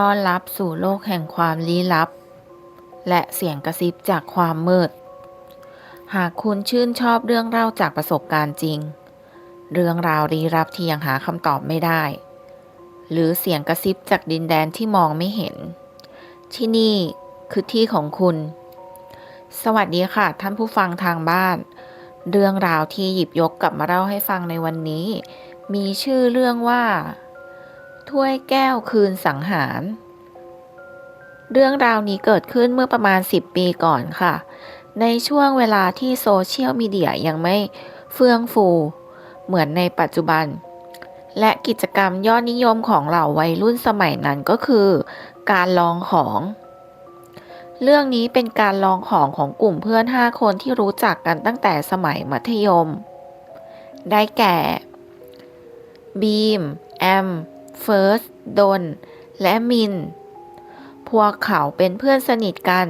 ต้อนรับสู่โลกแห่งความลี้ลับ และเสียงกระซิบจากความมืด หากคุณชื่นชอบเรื่องเล่าจากประสบการณ์จริง เรื่องราวลี้ลับที่ยังหาคำตอบไม่ได้ หรือเสียงกระซิบจากดินแดนที่มองไม่เห็น ที่นี่คือที่ของคุณ สวัสดีค่ะ ท่านผู้ฟังทางบ้าน เรื่องราวที่หยิบยกกลับมาเล่าให้ฟังในวันนี้ มีชื่อเรื่องว่า ถ้วยแก้วคืนสังหาร เรื่องราวนี้เกิดขึ้นเมื่อประมาณ 10 ปีก่อนค่ะ ในช่วงเวลาที่โซเชียลมีเดียยังไม่เฟื่องฟู เหมือนในปัจจุบัน และกิจกรรมยอดนิยมของเหล่าวัยรุ่นสมัยนั้นก็คือ การลองของ เรื่องนี้เป็นการลองของของกลุ่มเพื่อน 5 คนที่รู้จักกันตั้งแต่สมัยมัธยม ได้แก่บีมแอม เฟิร์ส ดน และมิน พวกเขาเป็นเพื่อนสนิทกัน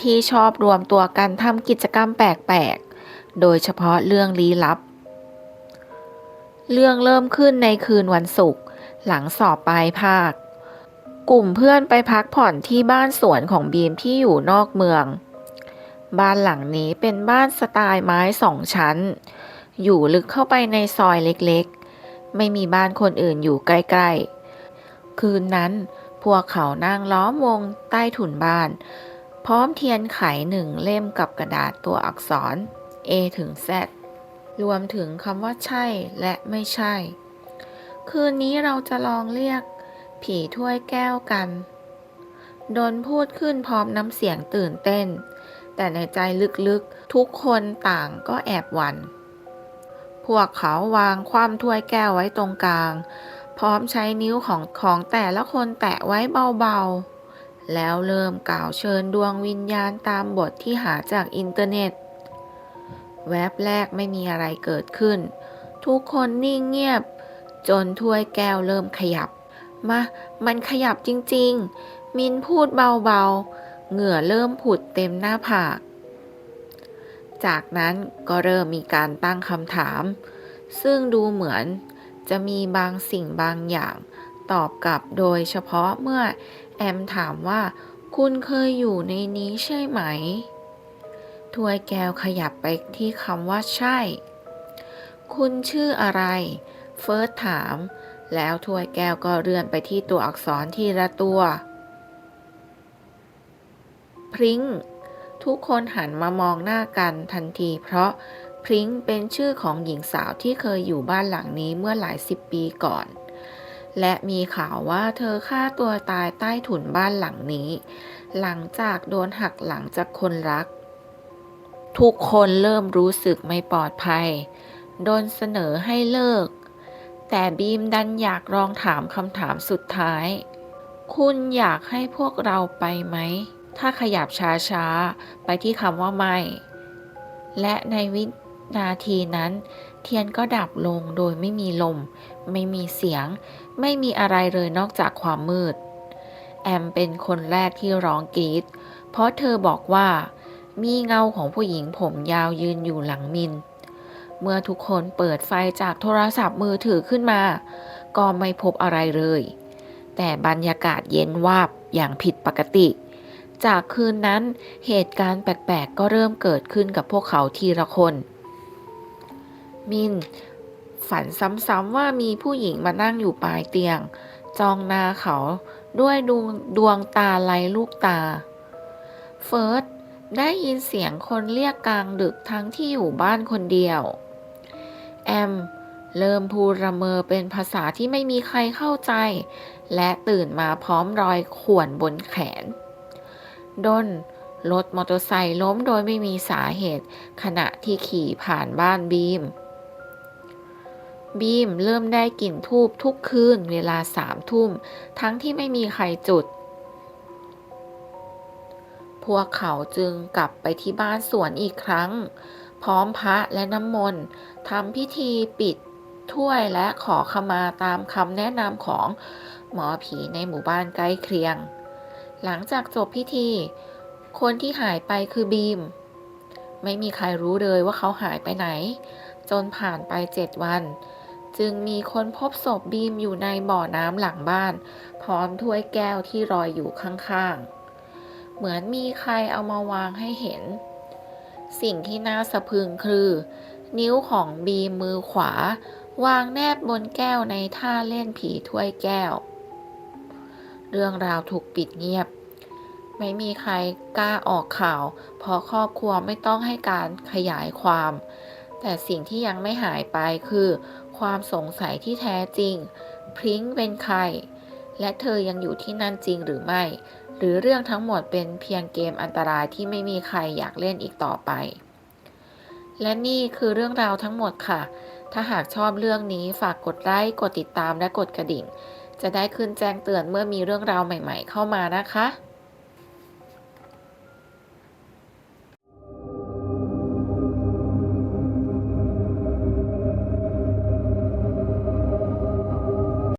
ที่ชอบรวมตัวกันทำกิจกรรมแปลกๆ โดยเฉพาะเรื่องลี้ลับ เรื่องเริ่มขึ้นในคืนวันศุกร์หลังสอบปลายภาค กลุ่มเพื่อนไปพักผ่อนที่บ้านสวนของบีมที่อยู่นอกเมือง บ้านหลังนี้เป็นบ้านสไตล์ไม้สองชั้น อยู่ลึกเข้าไปในซอยเล็กๆ ไม่มีบ้านคนอื่นอยู่ใกล้ๆ คืนนั้นพวกเขานั่งล้อมวงใต้ถุนบ้าน พร้อมเทียนไขหนึ่งเล่มกับกระดาษตัวอักษร A ถึง Z รวมถึงคำว่าใช่และไม่ใช่ คืนนี้เราจะลองเรียก ผีถ้วยแก้วกัน ดนพูดขึ้นพร้อมน้ำเสียงตื่นเต้น แต่ในใจลึกๆ ทุกคนต่างก็แอบหวัน่น วกเขาวางความถ้วยแก้วไว้ตรงกลาง พร้อมใช้นิ้วของของแต่ละคนแตะไว้เบาๆ แล้วเริ่มกล่าวเชิญดวงวิญญาณตามบทที่หาจากอินเทอร์เน็ต แวบแรกไม่มีอะไรเกิดขึ้น ทุกคนนิ่งเงียบ จนถ้วยแก้วเริ่มขยับ มา มันขยับจริงๆ มินพูดเบาๆ เหงื่อเริ่มผุดเต็มหน้าผาก จากนั้นก็เริ่มมีการตั้งคำถาม ซึ่งดูเหมือนจะมีบางสิ่งบางอย่างตอบกลับโดยเฉพาะเมื่อแอมถามว่า คุณเคยอยู่ในนี้ใช่ไหมถ้วยแก้วขยับไปที่คำว่าใช่ คุณชื่ออะไร เฟิร์สถาม แล้วถ้วยแก้วก็เลื่อนไปที่ตัวอักษรทีละตัว พริ้ง ทุกคนหันมามองหน้ากันทันทีเพราะพริ้งเป็นชื่อของหญิงสาวที่เคยอยู่บ้านหลังนี้เมื่อหลายสิบปีก่อน และมีข่าวว่าเธอฆ่าตัวตายใต้ถุนบ้านหลังนี้ หลังจากโดนหักหลังจากคนรัก ทุกคนเริ่มรู้สึกไม่ปลอดภัย โดนเสนอให้เลิก แต่บีมดันอยากลองถามคำถามสุดท้าย คุณอยากให้พวกเราไปไหม ถ้าขยับช้าๆ ไปที่คำว่าไม่ และในวินาทีนั้น เทียนก็ดับลงโดยไม่มีลม ไม่มีเสียง ไม่มีอะไรเลยนอกจากความมืด แอมเป็นคนแรกที่ร้องกรีด เพราะเธอบอกว่า มีเงาของผู้หญิงผมยาวยืนอยู่หลังมิน เมื่อทุกคนเปิดไฟจากโทรศัพท์มือถือขึ้นมา ก็ไม่พบอะไรเลย แต่บรรยากาศเย็นวาบอย่างผิดปกติ จากคืนนั้นเหตุการณ์แปลกๆ ก็เริ่มเกิดขึ้นกับพวกเขาทีละคน มิน ฝันซ้ำๆว่ามีผู้หญิงมานั่งอยู่ปลายเตียงจ้องหน้าเขาด้วยดวงดวงตาไร้ลูกตา เฟิร์สได้ยินเสียงคนเรียกกลางดึกทั้งที่อยู่บ้านคนเดียว แอม เริ่มพูดระเมอเป็นภาษาที่ไม่มีใครเข้าใจ และตื่นมาพร้อมรอยข่วนบนแขน ดนรถมอเตอร์ไซค์ล้มโดยไม่มีสาเหตุ ขณะที่ขี่ผ่านบ้านบีม บีมเริ่มได้กลิ่นทูบทุกคืนเวลาสามทุ่ม ทั้งที่ไม่มีใครจุด พวกเขาจึงกลับไปที่บ้านสวนอีกครั้ง พร้อมพระและน้ำมนต์ทำพิธีปิดถ้วยและขอขมาตามคำแนะนำของหมอผีในหมู่บ้านใกล้เคียง หลังจากจบพิธี คนที่หายไปคือบีม ไม่มีใครรู้เลยว่าเขาหายไปไหน จนผ่านไปเจ็ดวัน จึงมีคนพบศพบีมอยู่ในบ่อน้ำหลังบ้าน พร้อมถ้วยแก้วที่ลอยอยู่ข้างๆ เหมือนมีใครเอามาวางให้เห็น สิ่งที่น่าสะพรึงคือ นิ้วของบีมมือขวา วางแนบบนแก้วในท่าเล่นผีถ้วยแก้ว เรื่องราวถูกปิดเงียบ ไม่มีใครกล้าออกข่าว เพราะครอบครัวไม่ต้องให้การขยายความ แต่สิ่งที่ยังไม่หายไปคือ ความสงสัยที่แท้จริง พริ้งเป็นใคร และเธอยังอยู่ที่นั่นจริงหรือไม่ หรือเรื่องทั้งหมดเป็นเพียงเกมอันตรายที่ไม่มีใครอยากเล่นอีกต่อไป และนี่คือเรื่องราวทั้งหมดค่ะถ้าหากชอบเรื่องนี้ฝากกดไลค์ กดติดตามและกดกระดิ่ง จะได้ขึ้นแจ้งเตือนเมื่อมีเรื่องราวใหม่ ๆ เข้ามานะคะ